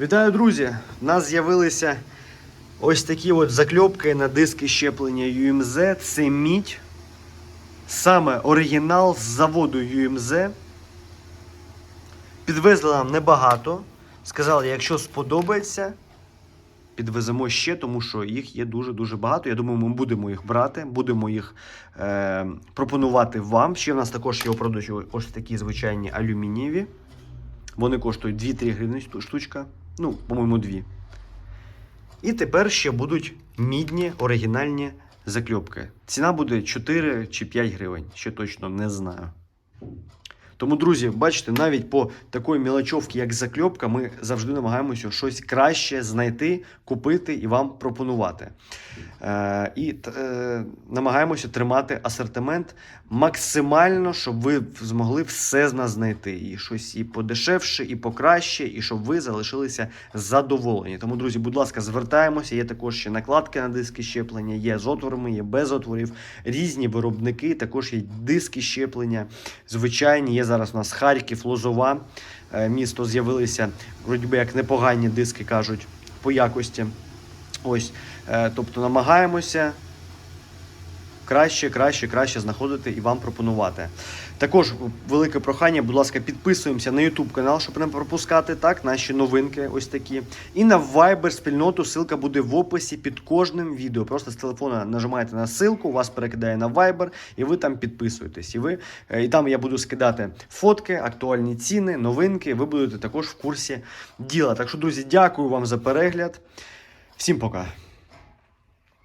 Вітаю, друзі! У нас з'явилися ось такі от закльопки на диски щеплення UMZ. Це мідь. Саме оригінал з заводу UMZ. Підвезли нам небагато. Сказали, якщо сподобається, підвеземо ще, тому що їх є дуже-дуже багато. Я думаю, ми будемо їх брати, будемо їх е, пропонувати вам. Ще в нас також є у продажі ось такі звичайні алюмінієві. Вони коштують 2-3 гривні штучка. Ну, по-моєму, дві. І тепер ще будуть мідні оригінальні закльопки. Ціна буде 4 чи 5 гривень. Ще точно не знаю. Тому, друзі, бачите, навіть по такої мілочовці, як закльопка, ми завжди намагаємося щось краще знайти, купити і вам пропонувати. Е, і е, намагаємося тримати асортимент максимально, щоб ви змогли все з нас знайти. І щось і подешевше, і покраще, і щоб ви залишилися задоволені. Тому, друзі, будь ласка, звертаємося. Є також ще накладки на диски щеплення, є з отворами, є без отворів, різні виробники, також є диски щеплення. Звичайні, є зараз у нас Харків, Лозова. е, Місто з'явилися, вроді би як непогані диски кажуть по якості. Ось, е, тобто намагаємося краще, краще, краще знаходити і вам пропонувати. Також велике прохання, будь ласка, підписуємося на YouTube канал, щоб не пропускати так, наші новинки ось такі. І на Viber спільноту ссылка буде в описі під кожним відео. Просто з телефона нажимаєте на ссылку, вас перекидає на Viber, і ви там підписуєтесь. І ви е, і там я буду скидати фотки, актуальні ціни, новинки. Ви будете також в курсі діла. Так що, друзі, дякую вам за перегляд. Всім пока.